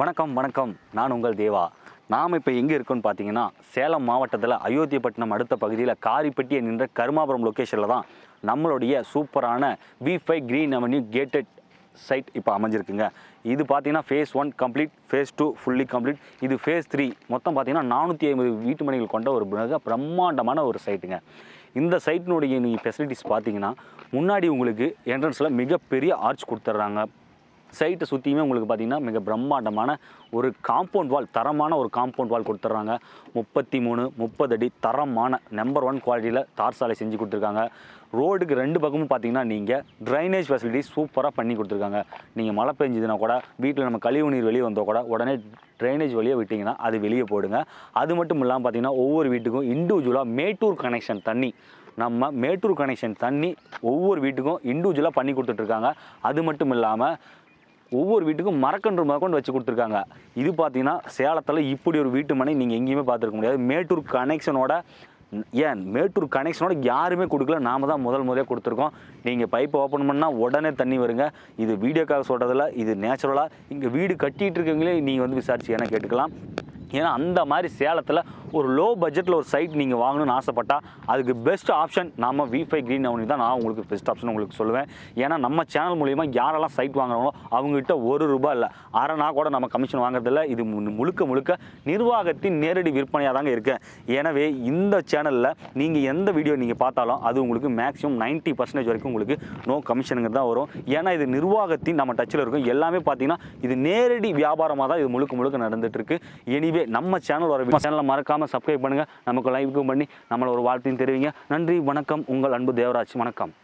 வணக்கம் வணக்கம். நான் உங்கள் தேவா. நாம் இப்போ எங்கே இருக்கோன்னு பார்த்தீங்கன்னா சேலம் மாவட்டத்தில் அயோத்தியப்பட்டினம் அடுத்த பகுதியில் காரிப்பட்டியை நின்ற கருமாபுரம் லொக்கேஷனில் தான் நம்மளுடைய சூப்பரான V five green avenue gated site இப்போ அமைஞ்சிருக்குங்க. இது பார்த்தீங்கன்னா phase one complete phase two fully complete இது ஃபேஸ் த்ரீ மொத்தம் பார்த்தீங்கன்னா நானூற்றி ஐம்பது வீட்டு மனைகள் கொண்ட ஒரு மிக பிரம்மாண்டமான ஒரு சைட்டுங்க இந்த சைட்டினுடைய நீங்கள் ஃபெசிலிட்டிஸ் பார்த்தீங்கன்னா முன்னாடி உங்களுக்கு என்ட்ரன்ஸில் மிகப்பெரிய ஆர்ச் கொடுத்துட்றாங்க சைட்டை சுற்றியுமே உங்களுக்கு பார்த்தீங்கன்னா மிக பிரம்மாண்டமான ஒரு காம்பவுண்ட் வால் தரமான ஒரு காம்பவுண்ட் வால் கொடுத்துட்றாங்க. முப்பத்தி மூணு முப்பது அடி தரமான நம்பர் ஒன் குவாலிட்டியில் தார் சாலை செஞ்சு கொடுத்துருக்காங்க. ரோடுக்கு ரெண்டு பக்கமும் பார்த்தீங்கன்னா நீங்கள் ட்ரைனேஜ் ஃபெசிலிட்டி சூப்பராக பண்ணி கொடுத்துருக்காங்க. நீங்கள் மழை பெஞ்சதுன்னா கூட வீட்டில் நம்ம கழிவு நீர் வெளியே வந்தால் கூட உடனே ட்ரைனேஜ் வழியாக விட்டிங்கன்னா அது வெளியே போடுங்க அது மட்டும் இல்லாமல் பார்த்தீங்கன்னா ஒவ்வொரு வீட்டுக்கும் இண்டிவிஜுவலாக மேட்டூர் கனெக்ஷன் தண்ணி நம்ம மேட்டூர் கனெக்ஷன் தண்ணி ஒவ்வொரு வீட்டுக்கும் இண்டிவிஜுவலாக பண்ணி கொடுத்துட்ருக்காங்க. அது மட்டும் இல்லாமல் ஒவ்வொரு வீட்டுக்கும் மரக்கன்று மரக்கொண்டு வச்சு கொடுத்துருக்காங்க. இது பார்த்தீங்கன்னா சேலத்தில் இப்படி ஒரு வீட்டு மனை நீங்கள் எங்கேயுமே பார்த்துருக்க முடியாது. மேட்டூர் கனெக்ஷனோட ஏன்? மேட்டூர் கனெக்ஷனோட யாருமே கொடுக்கல. நாம தான் முதல் முதலே கொடுத்துருக்கோம். நீங்கள் பைப்பை ஓப்பன் பண்ணால் உடனே தண்ணி வருங்க. இது வீடியோக்காக சொல்கிறதில்ல இது நேச்சுரலாக இங்கே வீடு கட்டிகிட்டு இருக்கவங்களே நீங்கள் வந்து விசாரிச்சு ஏன்னா கேட்டுக்கலாம். ஏன்னா அந்த மாதிரி சேலத்தில் ஒரு லோ பட்ஜெட்டில் ஒரு சைட் நீங்கள் வாங்கணும்னு ஆசைப்பட்டா அதுக்கு பெஸ்ட் ஆப்ஷன் நம்ம வி ஃபை க்ரீன் அவனி தான் நான் உங்களுக்கு பெஸ்ட் ஆப்ஷன் உங்களுக்கு சொல்லுவேன். ஏன்னா நம்ம சேனல் மூலிமா யாரெல்லாம் சைட் வாங்குறாங்களோ அவங்ககிட்ட ஒரு ரூபாய் இல்லை அரைனா கூட நம்ம கமிஷன் வாங்குறதில்ல. இது முழுக்க முழுக்க நிர்வாகத்தின் நேரடி விற்பனையாக தாங்க இருக்கேன் எனவே இந்த சேனலில் நீங்கள் எந்த வீடியோ நீங்கள் பார்த்தாலும் அது உங்களுக்கு மேக்ஸிமம் 90% பர்சன்டேஜ் வரைக்கும் உங்களுக்கு நோ கமிஷனுங்கிறது தான் வரும். ஏன்னா இது நிர்வாகத்தின் நம்ம டச்சில் இருக்கும். எல்லாமே பார்த்தீங்கன்னா இது நேரடி வியாபாரமாக தான் இது முழுக்க முழுக்க நடந்துட்டு இருக்கு. எனிவே நம்ம சேனல் வர சேனலை மறக்காமல் சப்ஸ்கிரைப் பண்ணுங்கள் நமக்கு லைவுக்கும் பண்ணி நம்மளை ஒரு வாழ்த்தையும் தெரிவிங்க. நன்றி வணக்கம். உங்கள் அன்பு தேவராஜ். வணக்கம்.